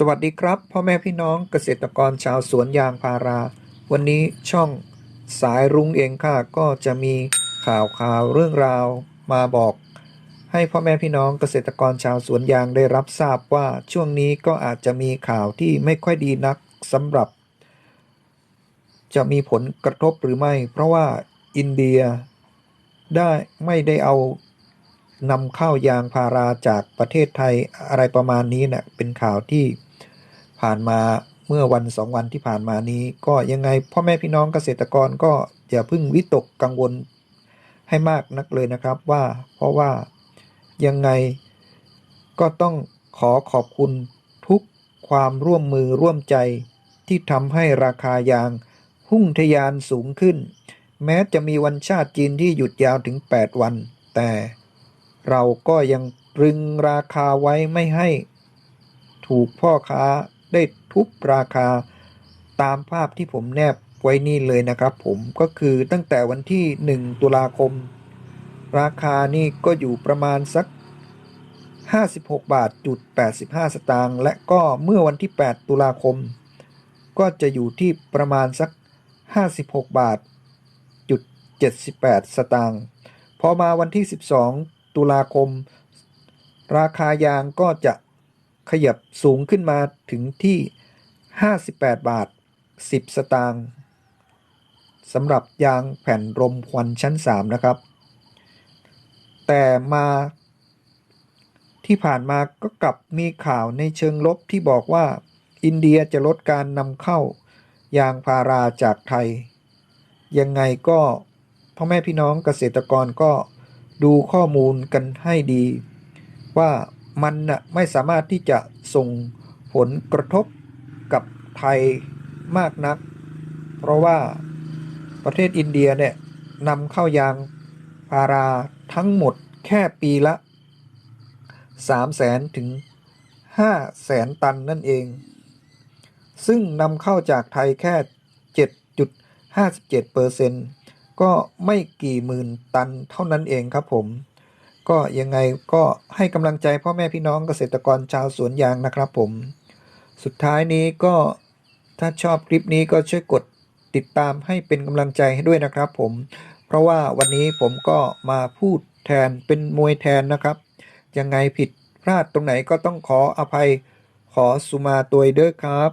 สวัสดีครับ พ่อแม่พี่น้องเกษตรกรชาวสวนยางพารา วันนี้ช่องสายรุ้งเองค่ะก็จะมีข่าวข่าวเรื่องราวมาบอก ให้พ่อแม่พี่น้องเกษตรกรชาวสวนยางได้รับทราบว่าช่วงนี้ก็อาจจะมีข่าวที่ไม่ค่อยดีนักสำหรับ จะมีผลกระทบหรือไม่ เพราะว่าอินเดียได้ไม่ได้เอานำเข้ายางพาราจากประเทศไทยอะไรประมาณนี้เนะ่ยเป็นข่าวที่ ผ่านมาเมื่อวันสองวันที่ผ่านมานี้ ก็ยังไงพ่อแม่พี่น้องเกษตรกรก็อย่าเพิ่งวิตกกังวลให้มากนักเลยนะครับว่าเพราะว่ายังไงก็ต้องขอขอบคุณทุกความร่วมมือร่วมใจที่ทำให้ราคายางพุ่งทะยานสูงขึ้น แม้จะมีวันชาติจีนที่หยุดยาวถึง 8 วัน แต่เราก็ยังตรึงราคาไว้ไม่ให้ ถูกพ่อค้า ได้ทุบราคาตามภาพที่ผมแนบไว้นี่เลยนะครับ ผมก็คือตั้งแต่วันที่ 1 ตุลาคม ราคานี่ก็อยู่ประมาณสัก 56 บาทจุด85 สตางค์และก็เมื่อวันที่ 8 ตุลาคม ก็จะอยู่ที่ประมาณสัก 56 บาทจุด78 สตางค์พอมาวันที่ 12 ตุลาคม ราคายางก็จะ ขยับสูงขึ้นมาถึงที่ 58 บาท 10 สตางค์สำหรับยางแผ่นรมควันชั้น 3 นะครับ แต่มาที่ผ่านมาก็กลับมีข่าวในเชิงลบที่บอกว่าอินเดียจะลดการนำเข้ายางพาราจากไทย ยังไงก็พ่อแม่พี่น้องเกษตรกรก็ดูข้อมูลกันให้ดี ว่า มันนะไม่สามารถที่จะส่งผลกระทบกับไทยมากนัก เพราะว่าประเทศอินเดียเนี่ยนำเข้ายางพาราทั้งหมดแค่ปีละ 3 0 0แสนถึง 5 แสนตันนั่นเอง ซึ่งนำเข้าจากไทยแค่ 7.57%เปอร์เซ็นต์ก็ไม่กี่หมื่นตันเท่านั้นเองครับผม ก็ยังไงก็ให้กำลังใจพ่อแม่พี่น้องเกษตรกรชาวสวนยางนะครับผม สุดท้ายนี้ก็ถ้าชอบคลิปนี้ก็ช่วยกดติดตามให้เป็นกำลังใจให้ด้วยนะครับผม เพราะว่าวันนี้ผมก็มาพูดแทนเป็นมวยแทนนะครับ ยังไงผิดพลาดตรงไหนก็ต้องขออภัยขอสุมาตัวเด้อครับ